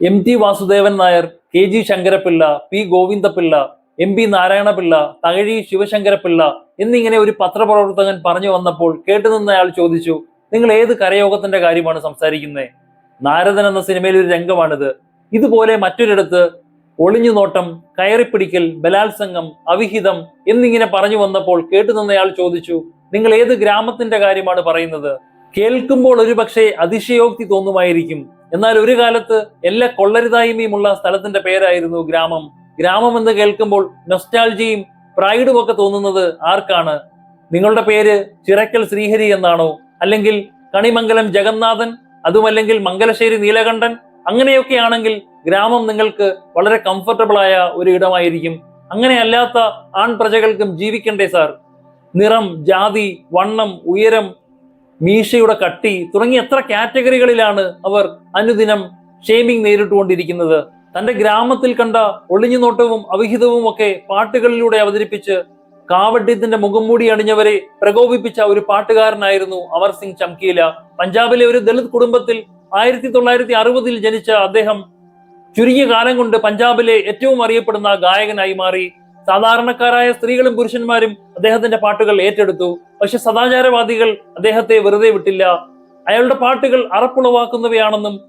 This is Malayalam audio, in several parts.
M T Vasudevan Nair K G Sankarapillai P Govindapillai M P Narayanapillai Thakazhi Sivasankarapillai എന്നിങ്ങനെ ഒരു പത്രപ്രവർത്തകൻ പറഞ്ഞു വന്നപ്പോൾ കേട്ടുനിന്ന അയാൾ ചോദിച്ചു നിങ്ങൾ ഏത് കരയോഗത്തിന്റെ കാര്യമാണ് സംസാരിക്കുന്നത് നാരദൻ എന്ന സിനിമയിൽ ഒരു രംഗമാണിത്. ഇതുപോലെ മറ്റൊരിടത്ത് ഒളിഞ്ഞു നോട്ടം കയറിപ്പിടിക്കൽ ബലാത്സംഗം അവിഹിതം എന്നിങ്ങനെ പറഞ്ഞു വന്നപ്പോൾ കേട്ടുനിന്നയാൾ ചോദിച്ചു നിങ്ങൾ ഏത് ഗ്രാമത്തിന്റെ കാര്യമാണ് പറയുന്നത്? കേൾക്കുമ്പോൾ ഒരുപക്ഷെ അതിശയോക്തി തോന്നുമായിരിക്കും. എന്നാൽ ഒരു കാലത്ത് എല്ലാ കൊള്ളരുതായ്മയുമുള്ള സ്ഥലത്തിന്റെ പേരായിരുന്നു ഗ്രാമം. ഗ്രാമം എന്ന് കേൾക്കുമ്പോൾ നൊസ്റ്റാൾജിയും പ്രൈഡും ഒക്കെ തോന്നുന്നത് ആർക്കാണ്? നിങ്ങളുടെ പേര് ചിറക്കൽ ശ്രീഹരി എന്നാണോ? അല്ലെങ്കിൽ കണിമംഗലം ജഗന്നാഥൻ അതുമല്ലെങ്കിൽ മംഗലശ്ശേരി നീലകണ്ഠൻ? അങ്ങനെയൊക്കെ ആണെങ്കിൽ ഗ്രാമം നിങ്ങൾക്ക് വളരെ കംഫർട്ടബിൾ ആയ ഒരു ഇടമായിരിക്കും. അങ്ങനെ അല്ലാത്ത ആൺ പ്രജകൾക്കും ജീവിക്കണ്ടേ സാർ? നിറം ജാതി വണ്ണം ഉയരം മീശയുടെ കട്ടി തുടങ്ങി എത്ര കാറ്റഗറികളിലാണ് അവർ അനുദിനം ഷേമിംഗ് നേരിട്ടുകൊണ്ടിരിക്കുന്നത്. തന്റെ ഗ്രാമത്തിൽ കണ്ട ഒളിഞ്ഞുനോട്ടവും അവിഹിതവും ഒക്കെ പാട്ടുകളിലൂടെ അവതരിപ്പിച്ച് കാവഡ്യത്തിന്റെ മുഖംമൂടി അണിഞ്ഞവരെ പ്രകോപിപ്പിച്ച ഒരു പാട്ടുകാരനായിരുന്നു അമർ സിംഗ് ചംകീല. പഞ്ചാബിലെ ഒരു ദളിത് കുടുംബത്തിൽ ആയിരത്തി തൊള്ളായിരത്തി അറുപതിൽ ജനിച്ച അദ്ദേഹം ചുരുങ്ങിയ കാലം കൊണ്ട് പഞ്ചാബിലെ ഏറ്റവും അറിയപ്പെടുന്ന ഗായകനായി മാറി. സാധാരണക്കാരായ സ്ത്രീകളും പുരുഷന്മാരും അദ്ദേഹത്തിന്റെ പാട്ടുകൾ ഏറ്റെടുത്തു. പക്ഷെ സദാചാരവാദികൾ അദ്ദേഹത്തെ വെറുതെ വിട്ടില്ല. അയാളുടെ പാട്ടുകൾ അറപ്പുളവാക്കുന്നവയാണെന്നും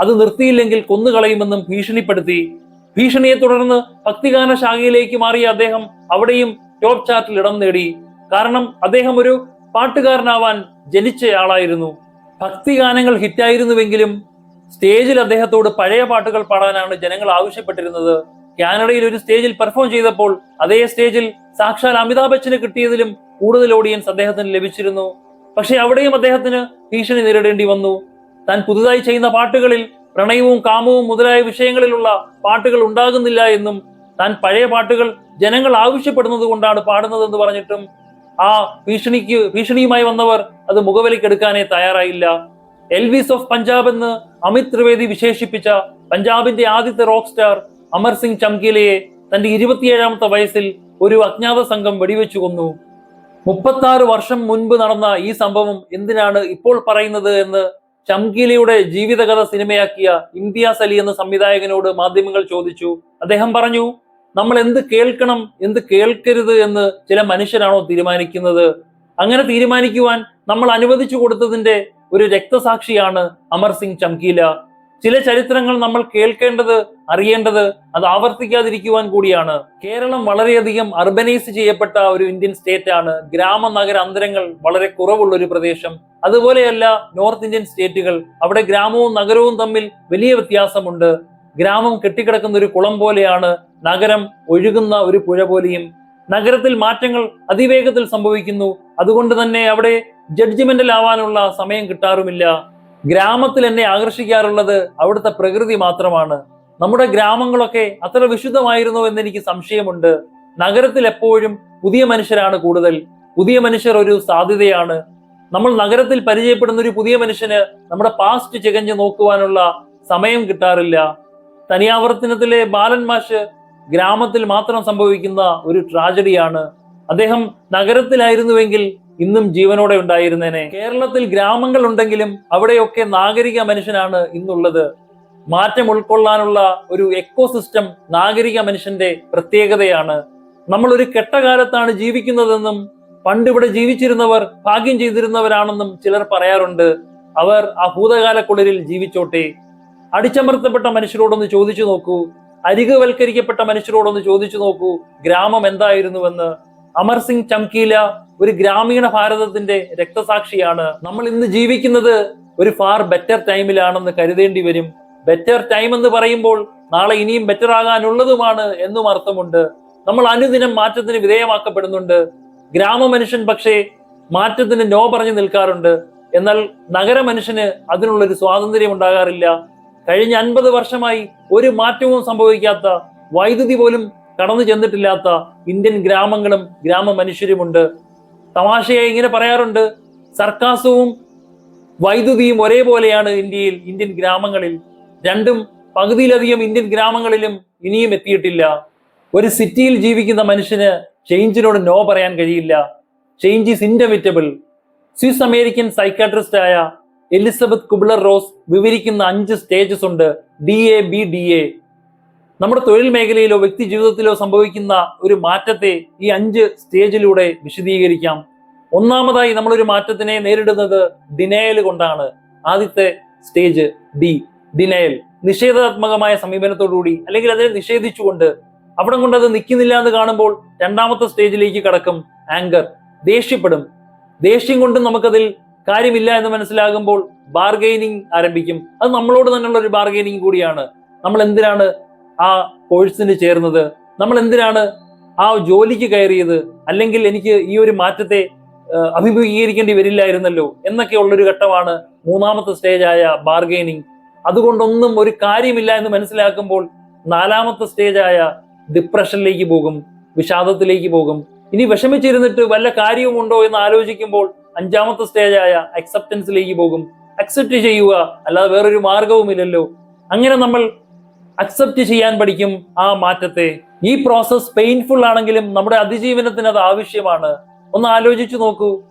അത് നിർത്തിയില്ലെങ്കിൽ കൊന്നുകളയുമെന്നും ഭീഷണിപ്പെടുത്തി. ഭീഷണിയെ തുടർന്ന് ഭക്തിഗാന ശാഖയിലേക്ക് മാറിയ അദ്ദേഹം അവിടെയും ടോപ്പ് ചാർട്ടിൽ ഇടം നേടി. കാരണം അദ്ദേഹം ഒരു പാട്ടുകാരനാവാൻ ജനിച്ചയാളായിരുന്നു ഭക്തിഗാനങ്ങൾ ഹിറ്റായിരുന്നുവെങ്കിലും സ്റ്റേജിൽ അദ്ദേഹത്തോട് പഴയ പാട്ടുകൾ പാടാനാണ് ജനങ്ങൾ ആവശ്യപ്പെട്ടിരുന്നത്. കാനഡയിൽ ഒരു സ്റ്റേജിൽ പെർഫോം ചെയ്തപ്പോൾ അതേ സ്റ്റേജിൽ സാക്ഷാൽ അമിതാഭ് ബച്ചന് കിട്ടിയതിലും കൂടുതൽ ഓഡിയൻസ് അദ്ദേഹത്തിന് ലഭിച്ചിരുന്നു. പക്ഷേ അവിടെയും അദ്ദേഹത്തിന് ഭീഷണി നേരിടേണ്ടി വന്നു. താൻ പുതുതായി ചെയ്യുന്ന പാട്ടുകളിൽ പ്രണയവും കാമവും മുതലായ വിഷയങ്ങളിലുള്ള പാട്ടുകൾ ഉണ്ടാകുന്നില്ല എന്നും താൻ പഴയ പാട്ടുകൾ ജനങ്ങൾ ആവശ്യപ്പെടുന്നത് കൊണ്ടാണ് പാടുന്നതെന്ന് പറഞ്ഞിട്ടും ആ ഭീഷണിക്ക് ഭീഷണിയുമായി വന്നവർ അത് മുഖവിലക്കെടുക്കാനേ തയ്യാറായില്ല. എൽവിസ് ഓഫ് പഞ്ചാബ് എന്ന് അമിത് ത്രിവേദി വിശേഷിപ്പിച്ച പഞ്ചാബിന്റെ ആദ്യത്തെ റോക്ക് സ്റ്റാർ അമർ സിംഗ് ചംകീലയെ തന്റെ ഇരുപത്തിയേഴാമത്തെ വയസ്സിൽ ഒരു അജ്ഞാത സംഘം വെടിവെച്ചു കൊന്നു. മുപ്പത്തി വർഷം മുൻപ് നടന്ന ഈ സംഭവം എന്തിനാണ് ഇപ്പോൾ പറയുന്നത് എന്ന് ചംകീലയുടെ ജീവിതകഥ സിനിമയാക്കിയ ഇംതിയാസ് അലി എന്ന സംവിധായകനോട് മാധ്യമങ്ങൾ ചോദിച്ചു. അദ്ദേഹം പറഞ്ഞു നമ്മൾ എന്ത് കേൾക്കണം എന്ത് കേൾക്കരുത് എന്ന് ചില മനുഷ്യരാണോ തീരുമാനിക്കുന്നത്? അങ്ങനെ തീരുമാനിക്കുവാൻ നമ്മൾ അനുവദിച്ചു കൊടുത്തതിന്റെ ഒരു രക്തസാക്ഷിയാണ് അമർ സിംഗ് ചംകീല ചില ചരിത്രങ്ങൾ നമ്മൾ കേൾക്കേണ്ടത് അറിയേണ്ടത് അത് ആവർത്തിക്കാതിരിക്കുവാൻ കൂടിയാണ്. കേരളം വളരെയധികം അർബനൈസ് ചെയ്യപ്പെട്ട ഒരു ഇന്ത്യൻ സ്റ്റേറ്റ് ആണ്. ഗ്രാമ നഗര അന്തരങ്ങൾ വളരെ കുറവുള്ള ഒരു പ്രദേശം. അതുപോലെയല്ല നോർത്ത് ഇന്ത്യൻ സ്റ്റേറ്റുകൾ അവിടെ ഗ്രാമവും നഗരവും തമ്മിൽ വലിയ വ്യത്യാസമുണ്ട്. ഗ്രാമം കെട്ടിക്കിടക്കുന്ന ഒരു കുളം പോലെയാണ് നഗരം ഒഴുകുന്ന ഒരു പുഴ പോലെയും. നഗരത്തിൽ മാറ്റങ്ങൾ അതിവേഗത്തിൽ സംഭവിക്കുന്നു. അതുകൊണ്ട് തന്നെ അവിടെ ജഡ്ജ്മെന്റൽ ആവാനുള്ള സമയം കിട്ടാറുമില്ല. ഗ്രാമത്തിൽ എന്നെ ആകർഷിക്കാറുള്ളത് അവിടുത്തെ പ്രകൃതി മാത്രമാണ്. നമ്മുടെ ഗ്രാമങ്ങളൊക്കെ അത്ര വിശുദ്ധമായിരുന്നോ എന്ന് എനിക്ക് സംശയമുണ്ട്. നഗരത്തിൽ എപ്പോഴും പുതിയ മനുഷ്യരാണ് കൂടുതൽ. പുതിയ മനുഷ്യർ ഒരു സാധ്യതയാണ്. നമ്മൾ നഗരത്തിൽ പരിചയപ്പെടുന്ന ഒരു പുതിയ മനുഷ്യന് നമ്മുടെ പാസ്റ്റ് ചികഞ്ഞു നോക്കുവാനുള്ള സമയം കിട്ടാറില്ല. തനിയാവർത്തനത്തിലെ ബാലൻ മാഷ് ഗ്രാമത്തിൽ മാത്രം സംഭവിക്കുന്ന ഒരു ട്രാജഡിയാണ് അദ്ദേഹം നഗരത്തിലായിരുന്നുവെങ്കിൽ ഇന്നും ജീവനോടെ ഉണ്ടായിരുന്നേനെ. കേരളത്തിൽ ഗ്രാമങ്ങൾ ഉണ്ടെങ്കിലും അവിടെയൊക്കെ നാഗരിക മനുഷ്യനാണ് ഇന്നുള്ളത്. മാറ്റം ഉൾക്കൊള്ളാനുള്ള ഒരു എക്കോസിസ്റ്റം നാഗരിക മനുഷ്യന്റെ പ്രത്യേകതയാണ്. നമ്മൾ ഒരു കെട്ടകാലത്താണ് ജീവിക്കുന്നതെന്നും പണ്ടിവിടെ ജീവിച്ചിരുന്നവർ ഭാഗ്യം ചെയ്തിരുന്നവരാണെന്നും ചിലർ പറയാറുണ്ട്. അവർ ആ ഭൂതകാലക്കുളിരിൽ ജീവിച്ചോട്ടെ. അടിച്ചമർത്തപ്പെട്ട മനുഷ്യരോടൊന്ന് ചോദിച്ചു നോക്കൂ. അരികുവൽക്കരിക്കപ്പെട്ട മനുഷ്യരോടൊന്ന് ചോദിച്ചു നോക്കൂ. ഗ്രാമം എന്തായിരുന്നുവെന്ന്. അമർ സിംഗ് ചംകീല ഒരു ഗ്രാമീണ ഭാരതത്തിന്റെ രക്തസാക്ഷിയാണ്. നമ്മൾ ഇന്ന് ജീവിക്കുന്നത് ഒരു ഫാർ ബെറ്റർ ടൈമിലാണെന്ന് കരുതേണ്ടി വരും. ബെറ്റർ ടൈം എന്ന് പറയുമ്പോൾ നാളെ ഇനിയും ബെറ്റർ ആകാനുള്ളതുമാണ് എന്നും അർത്ഥമുണ്ട്. നമ്മൾ അനുദിനം മാറ്റത്തിന് വിധേയമാക്കപ്പെടുന്നുണ്ട്. ഗ്രാമ മനുഷ്യൻ പക്ഷേ മാറ്റത്തിന് നോ പറഞ്ഞു നിൽക്കാറുണ്ട്. എന്നാൽ നഗര മനുഷ്യന് അതിനുള്ളൊരു സ്വാതന്ത്ര്യം ഉണ്ടാകാറില്ല. കഴിഞ്ഞ അൻപത് വർഷമായി ഒരു മാറ്റവും സംഭവിക്കാത്ത വൈദ്യുതി പോലും കടന്നു ചെന്നിട്ടില്ലാത്ത ഇന്ത്യൻ ഗ്രാമങ്ങളും ഗ്രാമ മനുഷ്യരുമുണ്ട്. തമാശയായി ഇങ്ങനെ പറയാറുണ്ട് സർക്കാസവും വൈദ്യുതിയും ഒരേപോലെയാണ് ഇന്ത്യയിൽ ഇന്ത്യൻ ഗ്രാമങ്ങളിൽ. രണ്ടും പകുതിയിലധികം ഇന്ത്യൻ ഗ്രാമങ്ങളിലും ഇനിയും എത്തിയിട്ടില്ല. ഒരു സിറ്റിയിൽ ജീവിക്കുന്ന മനുഷ്യന് ചേഞ്ചിനോട് നോ പറയാൻ കഴിയില്ല. Change is inevitable Swiss American psychiatrist ആയ എലിസബത്ത് കുബ്ലർ റോസ് വിവരിക്കുന്ന അഞ്ച് സ്റ്റേജസ് ഉണ്ട്. D A B D A നമ്മുടെ തൊഴിൽ മേഖലയിലോ വ്യക്തി ജീവിതത്തിലോ സംഭവിക്കുന്ന ഒരു മാറ്റത്തെ ഈ അഞ്ച് സ്റ്റേജിലൂടെ വിശദീകരിക്കാം. ഒന്നാമതായി നമ്മളൊരു മാറ്റത്തിനെ നേരിടുന്നത് ഡിനയൽ കൊണ്ടാണ്. ആദ്യത്തെ സ്റ്റേജ് ഡി ഡിനയൽ. നിഷേധാത്മകമായ സമീപനത്തോടുകൂടി അല്ലെങ്കിൽ അതിനെ നിഷേധിച്ചുകൊണ്ട് അവിടെ കൊണ്ട് അത് നിൽക്കുന്നില്ല എന്ന് കാണുമ്പോൾ രണ്ടാമത്തെ സ്റ്റേജിലേക്ക് കടക്കും ആങ്കർ. ദേഷ്യപ്പെടും. ദേഷ്യം കൊണ്ടും നമുക്കതിൽ കാര്യമില്ല എന്ന് മനസ്സിലാകുമ്പോൾ ബാർഗെയിനിങ് ആരംഭിക്കും. അത് നമ്മളോട് തന്നെയുള്ള ഒരു ബാർഗെയിനിങ് കൂടിയാണ്. നമ്മൾ എന്തിനാണ് ആ കോഴ്സിന് ചേർന്നത്? നമ്മൾ എന്തിനാണ് ആ ജോലിക്ക് കയറിയത്? അല്ലെങ്കിൽ എനിക്ക് ഈ ഒരു മാറ്റത്തെ അഭിമുഖീകരിക്കേണ്ടി വരില്ലായിരുന്നല്ലോ? എന്നൊക്കെ ഉള്ളൊരു ഘട്ടമാണ് മൂന്നാമത്തെ സ്റ്റേജായ ബാർഗെയിനിങ് അതുകൊണ്ടൊന്നും ഒരു കാര്യമില്ല എന്ന് മനസ്സിലാക്കുമ്പോൾ നാലാമത്തെ സ്റ്റേജായ ഡിപ്രഷനിലേക്ക് പോകും വിഷാദത്തിലേക്ക് പോകും. ഇനി വിഷമിച്ചിരുന്നിട്ട് വല്ല കാര്യവുമുണ്ടോ എന്ന് ആലോചിക്കുമ്പോൾ അഞ്ചാമത്തെ സ്റ്റേജായ അക്സെപ്റ്റൻസിലേക്ക് പോകും. അക്സെപ്റ്റ് ചെയ്യുക അല്ലാതെ വേറൊരു മാർഗവുമില്ലല്ലോ അങ്ങനെ നമ്മൾ അക്സെപ്റ്റ് ചെയ്യാൻ പഠിക്കും ആ മാറ്റത്തെ. ഈ പ്രോസസ് പെയിൻഫുൾ ആണെങ്കിലും നമ്മുടെ അതിജീവനത്തിന് അത് ആവശ്യമാണ്. ഒന്ന് ആലോചിച്ചു നോക്കൂ.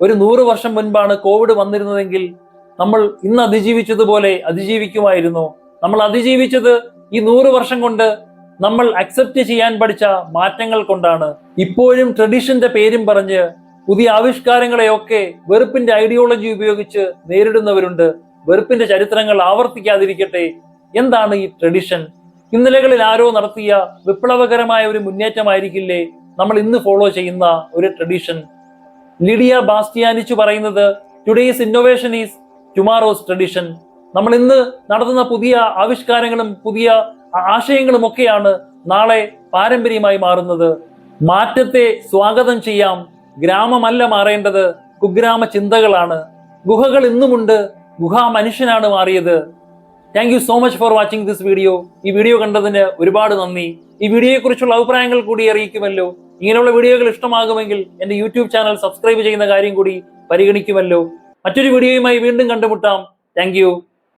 ഒരു നൂറ് വർഷം മുൻപാണ് കോവിഡ് വന്നിരുന്നതെങ്കിൽ നമ്മൾ ഇന്ന് അതിജീവിച്ചതുപോലെ അതിജീവിക്കുമായിരുന്നു. നമ്മൾ അതിജീവിച്ചത് ഈ നൂറ് വർഷം കൊണ്ട് നമ്മൾ അക്സെപ്റ്റ് ചെയ്യാൻ പഠിച്ച മാറ്റങ്ങൾ കൊണ്ടാണ്. ഇപ്പോഴും ട്രഡീഷന്റെ പേരും പറഞ്ഞ് പുതിയ ആവിഷ്കാരങ്ങളെയൊക്കെ വെറുപ്പിന്റെ ഐഡിയോളജി ഉപയോഗിച്ച് നേരിടുന്നവരുണ്ട്. വെറുപ്പിന്റെ ചരിത്രങ്ങൾ ആവർത്തിക്കാതിരിക്കട്ടെ. എന്താണ് ഈ ട്രഡിഷൻ ഇന്നലകളിൽ ആരോ നടത്തിയ വിപ്ലവകരമായ ഒരു മുന്നേറ്റമായിരിക്കില്ലേ? നമ്മൾ ഇന്ന് ഫോളോ ചെയ്യുന്ന ഒരു ട്രഡിഷൻ ലിഡിയ ബാസ്റ്റിയാനിച്ചു പറയുന്നത് today's innovation is tomorrow's tradition നമ്മൾ ഇന്ന് നടത്തുന്ന പുതിയ ആവിഷ്കാരങ്ങളും പുതിയ ആശയങ്ങളും ഒക്കെയാണ് നാളെ പാരമ്പര്യമായി മാറുന്നത്. മാറ്റത്തെ സ്വാഗതം ചെയ്യാം. ഗ്രാമമല്ല മാറേണ്ടത്. കുഗ്രാമ ചിന്തകളാണ്. ഗുഹകൾ ഇന്നുമുണ്ട്. ഗുഹാ മനുഷ്യനാണ് മാറിയത്. Thank you so much for watching this video ഈ വീഡിയോ കണ്ടതിന് ഒരുപാട് നന്ദി. ഈ വീഡിയോയെക്കുറിച്ചുള്ള അഭിപ്രായങ്ങൾ കൂടി അറിയിക്കുമല്ലോ. ഇങ്ങനെയുള്ള വീഡിയോകൾ ഇഷ്ടമാകുമെങ്കിൽ എന്റെ യൂട്യൂബ് ചാനൽ സബ്സ്ക്രൈബ് ചെയ്യുന്ന കാര്യം കൂടി പരിഗണിക്കുമല്ലോ. മറ്റൊരു വീഡിയോയുമായി വീണ്ടും കണ്ടുമുട്ടാം. താങ്ക്